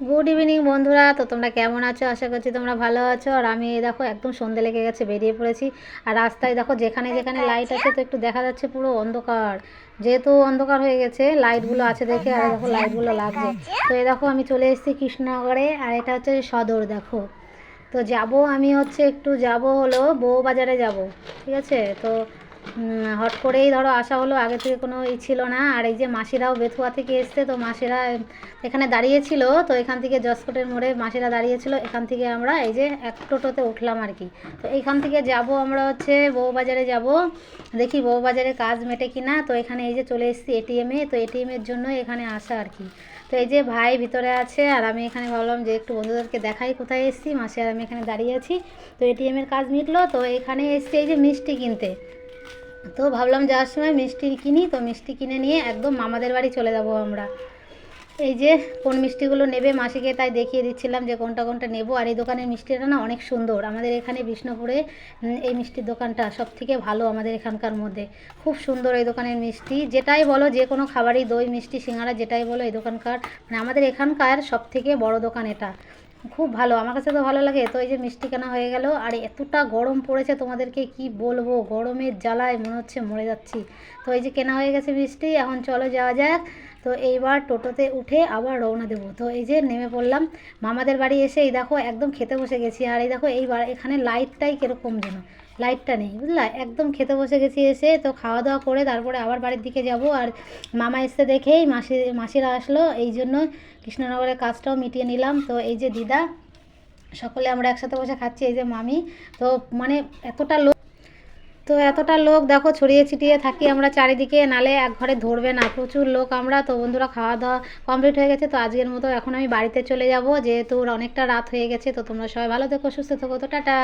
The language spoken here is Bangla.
গুড ইভিনিং বন্ধুরা। তো তোমরা কেমন আছো? আশা করছি তোমরা ভালো আছো। আর আমি এই দেখো একদম সন্ধে লেগে গেছে বেরিয়ে পড়েছি। আর রাস্তায় দেখো যেখানে যেখানে লাইট আছে তো একটু দেখা যাচ্ছে পুরো অন্ধকার। যেহেতু অন্ধকার হয়ে গেছে লাইটগুলো আছে দেখে আর দেখো লাইটগুলো লাগছে। তো এই দেখো আমি চলে এসেছি কৃষ্ণনগরে। আর এটা হচ্ছে সদর দেখো। তো যাব আমি হচ্ছে একটু যাব হলো বউবাজারে যাব। ঠিক আছে? তো হট করেই ধরো আসা হলো, আগে থেকে কোনো ই ছিল না। আর এই যে মাসিরাও বেথুয়া থেকে এসছে, তো মাসিরা এখানে দাঁড়িয়েছিল, তো এখান থেকে জসকোটের মোড়ে মাসিরা দাঁড়িয়েছিল। এখান থেকে আমরা এই যে এক টোটোতে উঠলাম আর কি। তো এইখান থেকে যাব আমরা হচ্ছে বউবাজারে যাব, দেখি বউবাজারে কাজ মেটে কি না তো এখানে এই যে চলে এসেছি এটিএমে তো এটিএমের জন্য এখানে আসা আর কি। তো এই যে ভাই ভিতরে আছে, আর আমি এখানে ভাবলাম যে একটু বন্ধুদেরকে দেখাই কোথায় এসেছি। মাসি আর আমি এখানে দাঁড়িয়ে আছি। তো এটিএমের কাজ মিটলো, তো এখানে এসেছি এই যে মিষ্টি কিনতে। তো ভাবলাম যাওয়ার সময় মিষ্টি কিনি, তো মিষ্টি কিনে নিয়ে একদম মামাদের বাড়ি চলে যাব আমরা। এই যে কোন মিষ্টিগুলো নেবে মাসিকে তাই দেখিয়ে দিচ্ছিলাম যে কোনটা কোনটা নেব। আর এই দোকানের মিষ্টিটা না অনেক সুন্দর। আমাদের এখানে বিষ্ণুপুরে এই মিষ্টির দোকানটা সব থেকে ভালো আমাদের এখানকার মধ্যে। খুব সুন্দর এই দোকানের মিষ্টি। যেটাই বলো যে কোনো খাবারই, দই, মিষ্টি, সিঙ্গারা, যেটাই বলো এই দোকানকার মানে আমাদের এখানকার সব থেকে বড় দোকান এটা। খুব ভালো, আমার কাছে তো ভালো লাগে। তো এই যে মিষ্টি কেনা হয়ে গেল, আর এতটা গরম পড়েছে তোমাদেরকে, কি বলব? গরমের জ্বালায় মনে হচ্ছে মরে যাচ্ছি। তো এই যে কেনা হয়ে গেছে মিষ্টি, এখন চলো যাওয়া যাক। তো এইবার টোটোতে উঠে আবার রওনা দেবো। তো এই যে নেমে পড়লাম, মামাদের বাড়ি এসে এই দেখো একদম খেতে বসে গেছি। আর এই দেখো এইবার এখানে লাইটটাই কীরকম যেন। লাইটটা নেই, বুঝলা? একদম খেতে বসে গেছি এসে, তো খাওয়া দাওয়া করে তারপরে আবার বাড়ির দিকে যাব। আর মামা এসে দেখেই মাসি, মাসিরা আসলো। এই জন্য কৃষ্ণনগরের কাজটাও মিটিয়ে নিলাম। তো এই যে দিদা, সকলে আমরা একসাথে বসে খাচ্ছি, এই যে মামি। তো মানে এতটা লোক, তো এতটা লোক, দেখো, ছড়িয়ে ছিটিয়ে থাকি আমরা চারিদিকে। নালে এক ঘরে ধরবে না, প্রচুর লোক আমরা। তো বন্ধুরা খাওয়া দাওয়া কমপ্লিট হয়ে গেছে। তো আজকের মতো এখন আমি বাড়িতে চলে যাব। যেহেতু অনেকটা রাত হয়ে গেছে, তো তোমরা সবাই ভালো থেকো, সুস্থ থেকো। তো টাটা।